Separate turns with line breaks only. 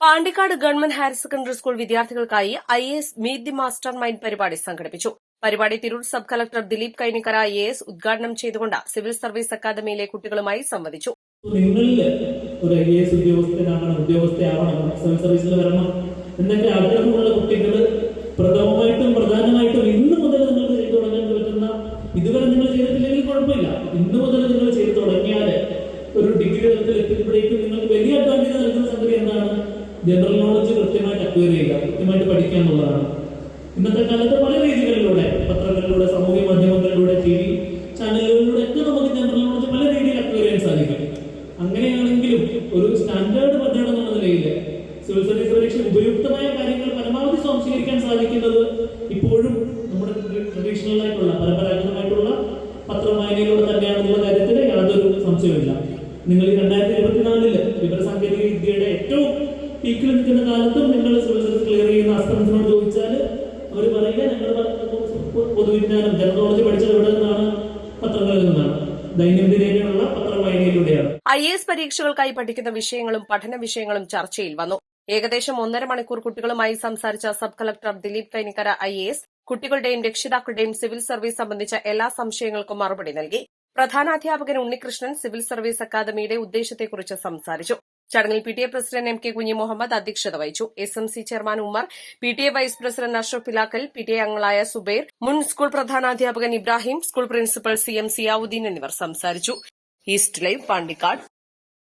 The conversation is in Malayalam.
Pandikkad government higher secondary school വിദ്യാർത്ഥികൾക്കായി I S meet the master mind പരിപാടി സംഘടിപ്പിച്ചു. പരിപാടി Tirur sub collector Dileep Kainikkara I S ഉദ്ഘാടനം ചെയ്തുകൊണ്ട് സിവിൽ സർവീസ് അക്കാദമിയിലെ കുട്ടികളുമായി സംവദിച്ചു.
ഒരു കുട്ടികൾ മുതൽ ചെയ്തു ഇതുവരെ നിങ്ങൾ ചെയ്തിട്ടില്ലെങ്കിൽ കുഴപ്പമില്ല. ഇന്ന് മുതൽ നിങ്ങൾ ചെയ്തു തുടങ്ങിയാൽ ഒരു ഡിഗ്രി തലത്തിൽ എത്തുമ്പോഴേക്കും കൃത്യമായിട്ട് അക്വയർ ചെയ്യുക കൃത്യമായിട്ട് പഠിക്കുക എന്നുള്ളതാണ്. ഇന്നത്തെ കാലത്ത് പല രീതികളിലൂടെ പത്രങ്ങളിലൂടെ സാമൂഹ്യ മാധ്യമങ്ങളിലൂടെ ടി വി ചാനലുകളിലൂടെ ഒക്കെ നമുക്ക് ജനറൽ നോളജ് പല രീതിയിൽ അക്വയർ ചെയ്യാൻ സാധിക്കും. അങ്ങനെയാണെങ്കിലും ഒരു സ്റ്റാൻഡേർഡ് പദ്ധതി എന്നുള്ള നിലയിൽ സിവിൽ സർവീസ് പരീക്ഷ ഉപയുക്തമായ കാര്യങ്ങൾ പരമാവധി സ്വാംശീകരിക്കാൻ സാധിക്കുന്നത് ഇപ്പോഴും നമ്മുടെ ട്രഡീഷണൽ ആയിട്ടുള്ള പരമ്പരാഗതമായിട്ടുള്ള പത്രവായനയിലൂടെ തന്നെയാണെന്നുള്ള കാര്യത്തിൽ യാതൊരു സംശയമില്ല നിങ്ങൾ ഈ രണ്ടായിരത്തി ഇരുപത്തിനാലിൽ വിവരസാങ്കേതിക വിദ്യയുടെ ഏറ്റവും പീക്കിൽ കാലത്തും നിങ്ങൾ സിവിൽ ക്ലിയർ ചെയ്യുന്ന ആസ്ത്രത്തിനോട് ചോദിച്ചാൽ അവർ പറയുക ഞങ്ങൾ പൊതുവിജ്ഞാനം ജനറോളജി പഠിച്ചത് എവിടെ നിന്നാണ്? പത്രങ്ങളിൽ നിന്നാണ്. ദൈനംദിനയിലുള്ള പത്രവായനയിലൂടെയാണ്.
ഐ എസ് പരീക്ഷകൾക്കായി പഠിക്കുന്ന വിഷയങ്ങളും പഠന വിഷയങ്ങളും ചർച്ചയിൽ വന്നു. ഏകദേശം ഒന്നര മണിക്കൂർ കുട്ടികളുമായി സംസാരിച്ച sub collector Dileep Kainikkara I A S. കുട്ടികളുടെയും രക്ഷിതാക്കളുടെയും സിവിൽ സർവീസ് സംബന്ധിച്ച എല്ലാ സംശയങ്ങൾക്കും മറുപടി നൽകി. പ്രധാനാധ്യാപകൻ ഉണ്ണികൃഷ്ണൻ സിവിൽ സർവീസ് അക്കാദമിയുടെ ഉദ്ദേശത്തെക്കുറിച്ച് സംസാരിച്ചു. ചടങ്ങിൽ P T A president M K Kunhi Muhammad അധ്യക്ഷത വഹിച്ചു. S M C chairman Ummer P T A vice president Ashraf Pilakkal P T A അംഗങ്ങളായ സുബൈർ മുൻ school പ്രധാനാധ്യാപകൻ Ibrahim school principal C M Ziyauddin എന്നിവർ സംസാരിച്ചു. East live Pandikkad.